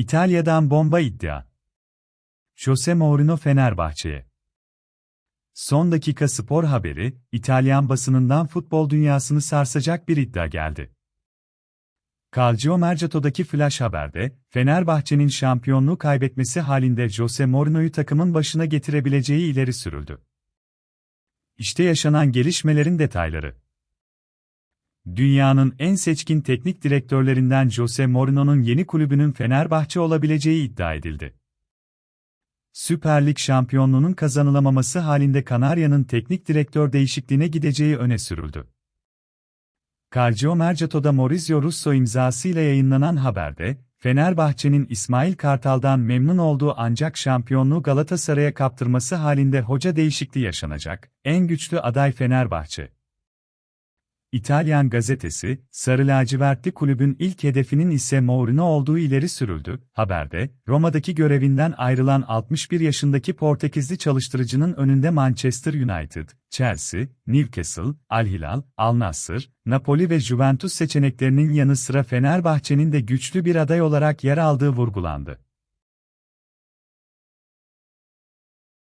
İtalya'dan bomba iddia. Jose Mourinho Fenerbahçe'ye. Son dakika spor haberi, İtalyan basınından futbol dünyasını sarsacak bir iddia geldi. Calcio Mercato'daki flash haberde, Fenerbahçe'nin şampiyonluğu kaybetmesi halinde Jose Mourinho'yu takımın başına getirebileceği ileri sürüldü. İşte yaşanan gelişmelerin detayları. Dünyanın en seçkin teknik direktörlerinden Jose Mourinho'nun yeni kulübünün Fenerbahçe olabileceği iddia edildi. Süper Lig şampiyonluğunun kazanılamaması halinde Kanarya'nın teknik direktör değişikliğine gideceği öne sürüldü. Calcio Mercato'da Maurizio Russo imzasıyla yayınlanan haberde, Fenerbahçe'nin İsmail Kartal'dan memnun olduğu ancak şampiyonluğu Galatasaray'a kaptırması halinde hoca değişikliği yaşanacak, en güçlü aday Fenerbahçe. İtalyan gazetesi, Sarı lacivertli kulübün ilk hedefinin ise Mourinho olduğu ileri sürüldü. Haberde, Roma'daki görevinden ayrılan 61 yaşındaki Portekizli çalıştırıcının önünde Manchester United, Chelsea, Newcastle, Al Hilal, Al Nassr, Napoli ve Juventus seçeneklerinin yanı sıra Fenerbahçe'nin de güçlü bir aday olarak yer aldığı vurgulandı.